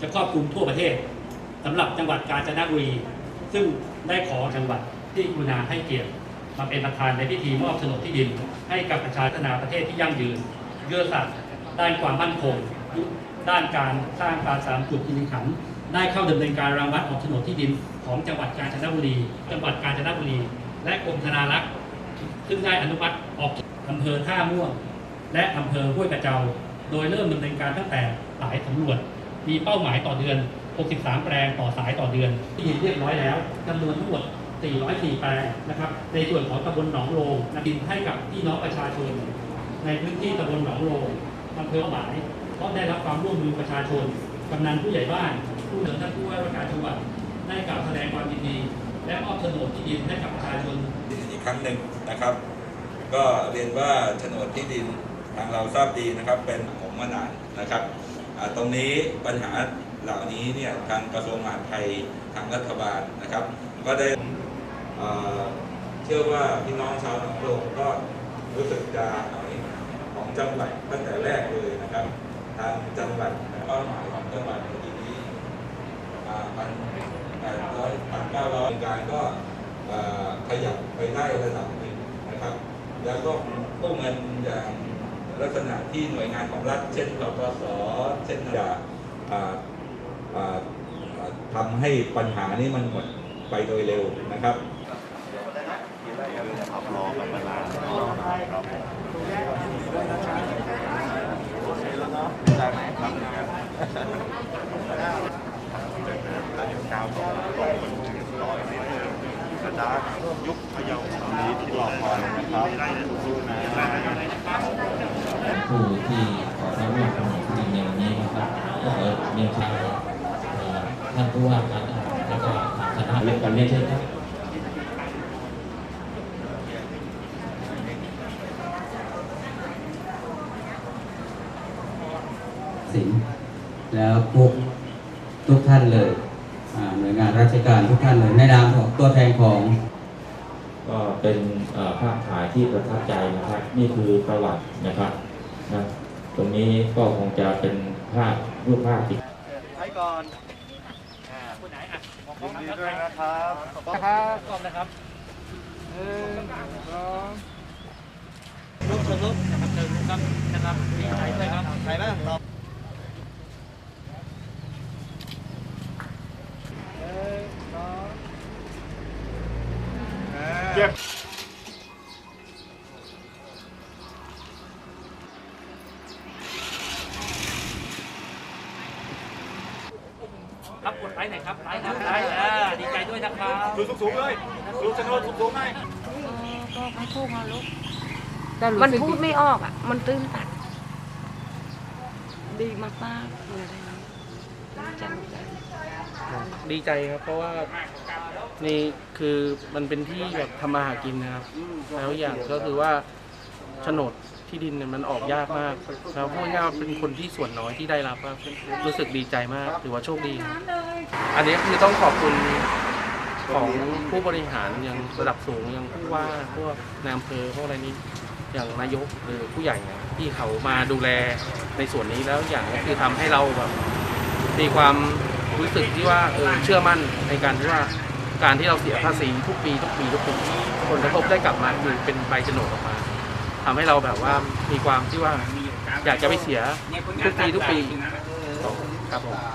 จะครอบคลุมทั่วประเทศสำหรับจังหวัดกาญจนบุรี ซึ่งได้ขอจังหวัดที่กรุณาให้เกียรติมาเป็นประธานในพิธีมอบโฉนดที่ดิน ให้กับประชาชนาประเทศที่ยั่งยืนเยื่อสัตว์ด้านความมั่นคง ด้านการสร้างปราสาทจุดกินขัน ได้เข้าดำเนินการรังวัดออกโฉนดที่ดินของจังหวัดกาญจนบุรี จังหวัดกาญจนบุรี และกรมธนารักษ์ ซึ่งได้อนุมัติออกอำเภอท่าม่วง และอำเภอห้วยกระเจ้าโดยเริ่มดำเนินการตั้งแต่สายสำรวจ มีเป้าหมายต่อเดือน 63 แปลงต่อสายต่อเดือนที่ดินเรียบร้อยแล้วจำนวนทั้งหมด 404 แปลงนะครับ ในส่วนของตำบลหนองโลงนำดินให้กับพี่น้องประชาชน ในพื้นที่ตำบลหนองโลงอำเภอหมายเพราะได้รับความร่วมมือประชาชน กำนันผู้ใหญ่บ้าน ผู้เดินท่านผู้ว่าราชการจังหวัดได้กล่าวแสดงความยินดี และมอบโฉนดที่ดินให้กับประชาชนอีกครั้งหนึ่งนะครับ ก็เรียนว่าโฉนดที่ดินทางเราทราบดีนะครับ เป็นของมานานนะครับอ่า ตรงนี้ปัญหาเหล่านี้เนี่ยทางกระทรวงมหาดไทยทางรัฐบาลนะครับ ก็ได้เชื่อว่าพี่น้องชาวหนองโลงก็รู้สึกจะของจังหวัดตั้งแต่แรกเลยนะครับ ทางจังหวัดเป้าหมายของจังหวัดในทีนี้พันแปดร้อยพันเก้าร้อยการก็ขยับไปได้ระดับหนึ่งนะครับ แล้วก็กู้เงินอย่าง ลักษณะที่หน่วยงานของรัฐ เช่นกปสเช่นจะอ่าอ่าทำให้ปัญหานี้มันหมดไปโดยเร็วนะครับยุค พะเยาตอนนี้ที่รอคอยนะครับสู้นะผู้ที่ขอรับร่วมของที่ในวันนี้นะครับก็ขอเรียนเชิญเอ่อท่านผู้ว่าการแล้วก็ทางคณะเรียนกันเรียนเชิญครับสิงแล้วพวกทุกท่านเลย หน่วยงานราชการทุกท่านเลยในนามของตัวแทนของก็เป็นเอ่อภาพถ่ายที่ประทับใจนะครับ นี่คือประวัตินะครับนะตรงนี้ก็คงจะเป็นภาพรูปภาพติดให้ก่อนคนไหนอะมองกยิล้องนดีนะด้วยครับนะครับขอบคุณครับกล้องนะครับหนึ่งสองลุกเชิญลุกนะครับเชิญลุกครับนะครับดีใจด้วยครับ ใครบ้างเรา เก็บครับกดไลค์หน่อยครับไลค์ครับไลค์อ่าดีใจด้วยนะครับดูสูงๆเลยดูชนวนสูงๆหน่อยก็ให้พูดมาลูกมันพูดไม่ออกอะ มันตื้นตันดีมากๆเลยนะดีใจดีใจดีใจครับ เพราะว่า นี่คือมันเป็นที่แบบทำมาหากินนะครับ แล้วอย่างก็คือว่าโฉนดที่ดินเนี่ยมันออกยากมากแล้วพูดง่ายๆเป็นคนที่ส่วนน้อยที่ได้รับครับรู้สึกดีใจมากถือว่าโชคดี อันนี้คือต้องขอบคุณของผู้บริหารอย่างระดับสูงอย่างผู้ว่าพวกนายอำเภอพวกอะไรนี้อย่างนายกหรือผู้ใหญ่เนี่ยที่เขามาดูแลในส่วนนี้แล้วอย่างก็คือทำให้เราแบบมีความรู้สึกที่ว่าเออเชื่อมั่นในการที่ว่า การที่เราเสียภาษีทุกปีทุกปีทุกปีผลกระทบได้กลับมาคือเป็นใบโฉนดออกมาทำให้เราแบบว่ามีความที่ว่าอยากจะไม่เสียทุกปีทุกปีครับผม